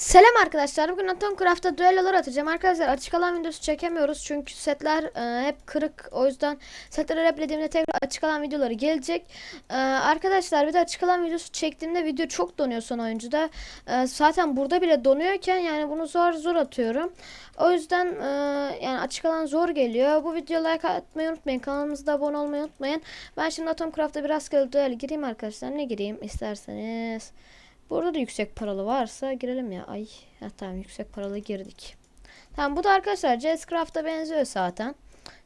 Selam arkadaşlar. Bugün Atomcraft'ta düellolar atacağım. Arkadaşlar açık alan videosu çekemiyoruz. Çünkü setler e, hep kırık. O yüzden setleri replediğimde tekrar açık alan videoları gelecek. E, arkadaşlar bir de açık alan videosu çektiğimde video çok donuyor son oyuncuda. E, zaten burada bile donuyorken yani bunu zor zor atıyorum. O yüzden e, yani açık alan zor geliyor. Bu videoya like atmayı unutmayın. Kanalımıza abone olmayı unutmayın. Ben şimdi Atomcraft'ta bir rastgele düel gireyim arkadaşlar. Ne gireyim isterseniz. Burada da yüksek paralı varsa girelim ya. Ay ha, tamam yüksek paralı girdik. Tamam bu da arkadaşlar Jazzcraft'a benziyor zaten.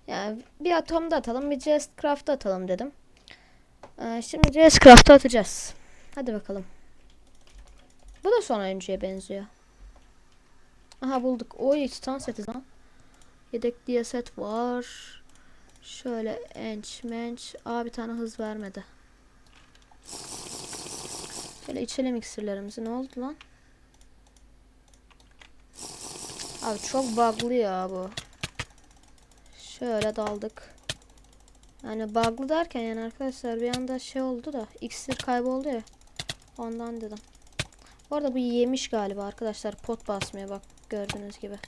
Yani bir atomda atalım bir Jazzcraft'ta atalım dedim. Ee, şimdi Jazzcraft'a atacağız. Hadi bakalım. Bu da son oyuncuya benziyor. Aha bulduk. Oy titan seti lan. Yedek diye set var. Şöyle enç menç. Aa bir tane hız vermedi. Şöyle içelim iksirlerimizi. Ne oldu lan? Abi çok bug'lı ya bu. Şöyle daldık. Yani bug'lı derken yani arkadaşlar bir anda şey oldu da iksir kayboldu ya. Ondan dedim. Bu arada bu yemiş galiba arkadaşlar pot basmıyor bak gördüğünüz gibi.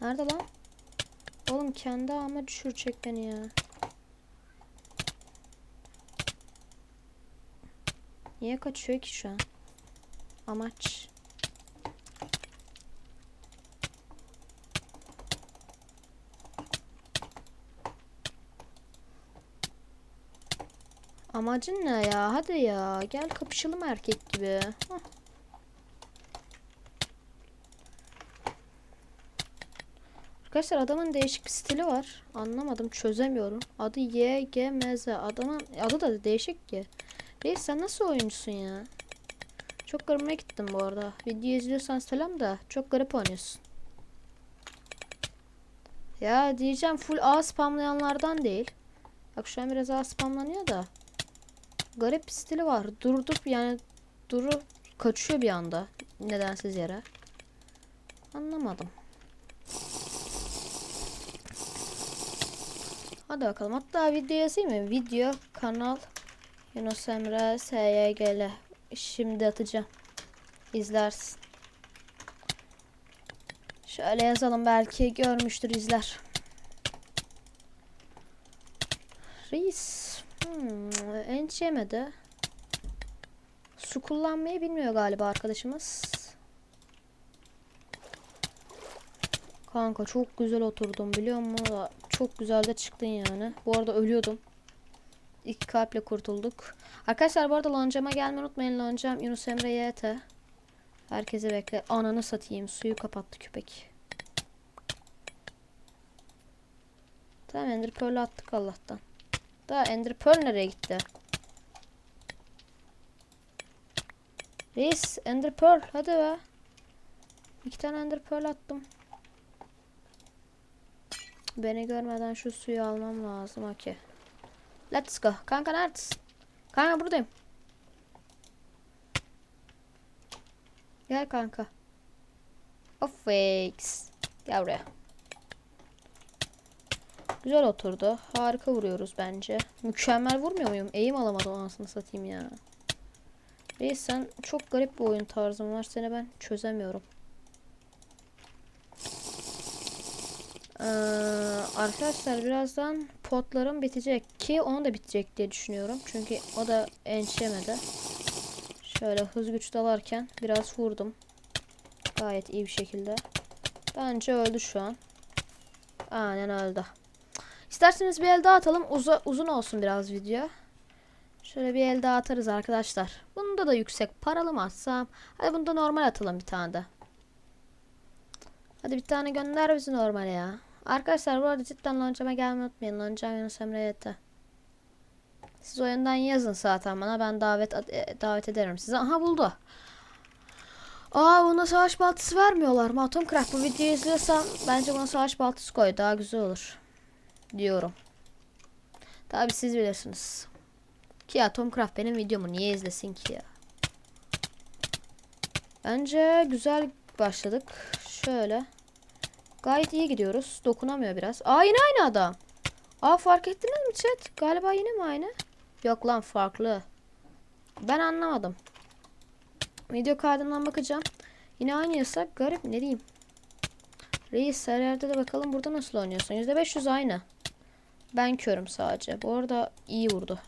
Nerede lan? Oğlum kendi ama düşürecek beni ya. Niye kaçıyor ki şu an? Amaç. Amacın ne ya? Hadi ya. Gel kapışalım erkek gibi. Hah. Arkadaşlar adamın değişik bir stili var. Anlamadım, çözemiyorum. Adı YGMZ. Adamın adı da değişik ki. Reis sen nasıl oyuncusun ya? Çok garibime gittim bu arada. Video izliyorsan selam da çok garip oynuyorsun. Ya diyeceğim full A spamlayanlardan değil. Bak şu an biraz A spamlanıyor da. Garip bir stili var. Durdup yani durup kaçıyor bir anda. Nedensiz yere. Anlamadım. Hadi bakalım. Hatta video yazayım mı? Video, kanal, Yunus Emre, SYGL. Şimdi atacağım. İzlersin. Şöyle yazalım. Belki görmüştür izler. Reis. Hmm, enç yemedi. Su kullanmayı bilmiyor galiba arkadaşımız. Kanka çok güzel oturdum biliyor musun? Çok güzel de çıktın yani. Bu arada ölüyordum. İki kalple kurtulduk. Arkadaşlar bu arada loncama gelmeyi unutmayın. Loncam Yunus Emre YT. Herkese bekle. Ananı satayım. Suyu kapattı köpek. Tamam Ender Pearl'ü attık Allah'tan. Da Ender Pearl nereye gitti? Reis Ender Pearl hadi be. İki tane Ender Pearl attım. Beni görmeden şu suyu almam lazım. Okey. Let's go. Kanka neredesin? Kanka buradayım. Gel kanka. Of fakes. Gel buraya. Güzel oturdu. Harika vuruyoruz bence. Mükemmel vurmuyor muyum? Eğim alamadım anasını satayım ya. Reis sen çok garip bir oyun tarzın var. Seni ben çözemiyorum. Ee, arkadaşlar birazdan potlarım bitecek ki onu da bitecek diye düşünüyorum. Çünkü o da ençemedi. Şöyle hız güç dalarken biraz vurdum. Gayet iyi bir şekilde. Bence öldü şu an. Aynen öldü. İsterseniz bir el daha atalım. Uza, uzun olsun biraz video. Şöyle bir el daha atarız arkadaşlar. Bunda da yüksek paralı mı atsam? Hadi bunda normal atalım bir tane de. Hadi bir tane gönder bizi normale ya. Arkadaşlar bu arada cidden loncama gelmeyi unutmayın. Loncam Yunus Emre YT. Siz oyundan yazın zaten bana. Ben davet e, davet ederim size. Aha buldu. Aa buna savaş baltası vermiyorlar mı? Atomcraft bu videoyu izliyorsam bence buna savaş baltası koy. Daha güzel olur. Diyorum. Tabi siz bilirsiniz. Ki Atomcraft benim videomu niye izlesin ki ya? Bence güzel başladık. Şöyle. Gayet iyi gidiyoruz. Dokunamıyor biraz. Aa yine aynı adam. Aa fark ettiniz mi chat? Galiba yine mi aynı? Yok lan farklı. Ben anlamadım. Video kaydından bakacağım. Yine aynı yasak. Garip ne diyeyim. Reis her yerde de bakalım burada nasıl oynuyorsun. %500 aynı. Ben körüm sadece. Bu arada iyi vurdu.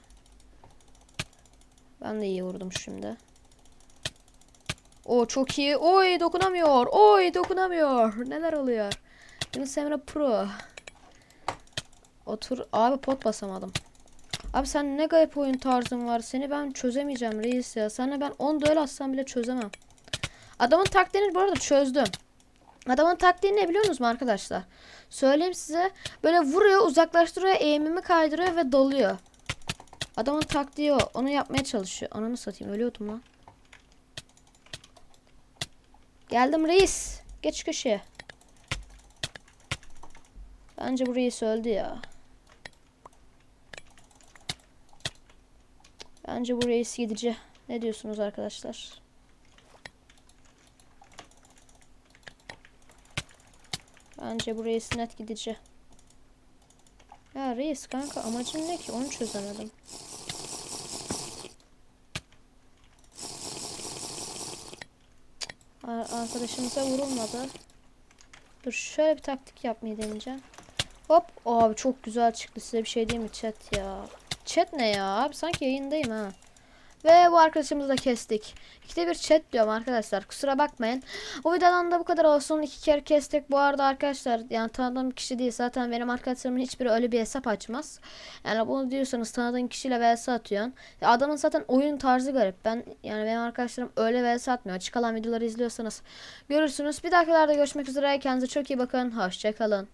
Ben de iyi vurdum şimdi. O çok iyi. Oy dokunamıyor. Oy dokunamıyor. Neler oluyor? Yunus Emre Pro. Otur. Abi pot basamadım. Abi sen ne garip oyun tarzın var. Seni ben çözemeyeceğim reis ya. Sana ben 10 duel atsam bile çözemem. Adamın taktiğini bu arada çözdüm. Adamın taktiği ne biliyor musunuz mu arkadaşlar? Söyleyeyim size. Böyle vuruyor, uzaklaştırıyor, eğimimi kaydırıyor ve dalıyor. Adamın taktiği o. Onu yapmaya çalışıyor. Ananı satayım. Ölüyordum lan. Geldim reis. Geç köşeye. Bence bu reis öldü ya. Bence bu reis. Ne diyorsunuz arkadaşlar? Bence bu reis net gidici. Ya reis kanka amacın ne ki? Onu çözemedim. Ar- Arkadaşımıza vurulmadı. Dur şöyle bir taktik yapmayı deneyeceğim. Hop. Abi çok güzel çıktı. Size bir şey diyeyim mi chat ya? Chat ne ya? Abi sanki yayındayım ha. Ve bu arkadaşımızı da kestik. İkide bir chat diyorum arkadaşlar. Kusura bakmayın. O videodan da bu kadar olsun. İki kere kestik. Bu arada arkadaşlar yani tanıdığım kişi değil. Zaten benim arkadaşlarımın hiçbiri öyle bir hesap açmaz. Yani bunu diyorsanız tanıdığın kişiyle vs atıyorsun. Adamın zaten oyun tarzı garip. Ben yani benim arkadaşlarım öyle vs atmıyor. Açık videoları izliyorsanız görürsünüz. Bir dahakilarda görüşmek üzere. Kendinize çok iyi bakın. Hoşçakalın.